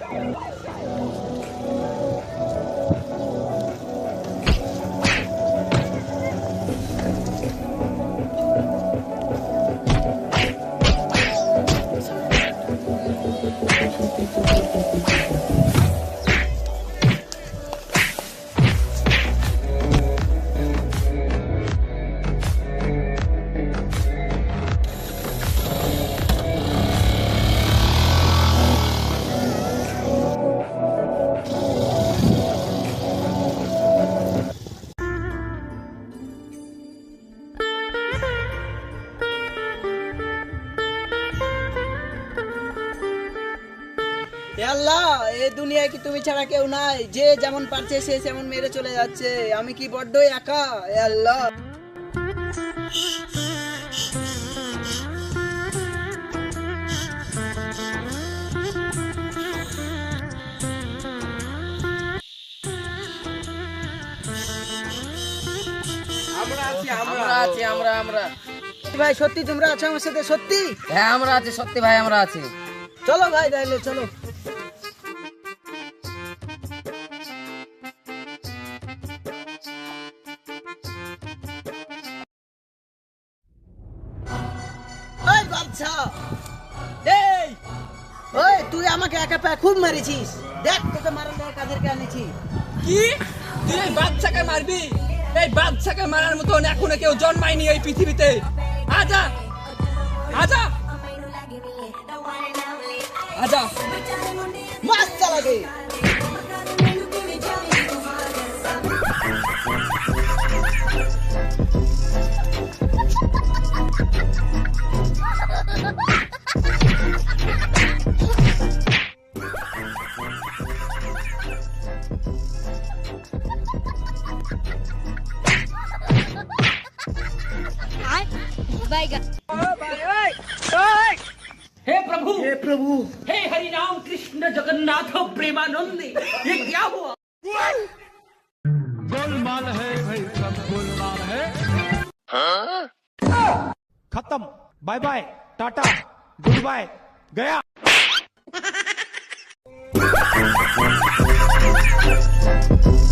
Yeah. আল্লাহ এই দুনিয়ায় কি তুমি ছাড়া কেউ নাই? যে যেমন পারছে সে যেমন মেরে চলে যাচ্ছে। আমি কি বড্ড একা? এ আল্লাহ। আমরা আছি আমরা। আমরা আছি আমরা আমরা। ভাই সত্যি তোমরা আছো আমার সাথে? সত্যি? হ্যাঁ আমরা আছি সত্যি ভাই আমরা আছি। চলো ভাই, তাহলে চলো। এই ওই তুই আমাকে একা পায়ে খুব মেরেছিস। দেখ তোকে মারার লেগে কাদেরকে আনেছি। কি? তুই এই বাচ্চাকে মারবি? এই বাচ্চাকে মারার মতন এখনও কেউ জন্মায়নি এই পৃথিবীতে। আজা आजा Bye, guys. प्रभु। हे हरि राम कृष्ण जगन्नाथ प्रेमानंद ये क्या हुआ? गोलमाल है भाई सब गोलमाल है। खत्म। Bye bye tata. Good bye गया।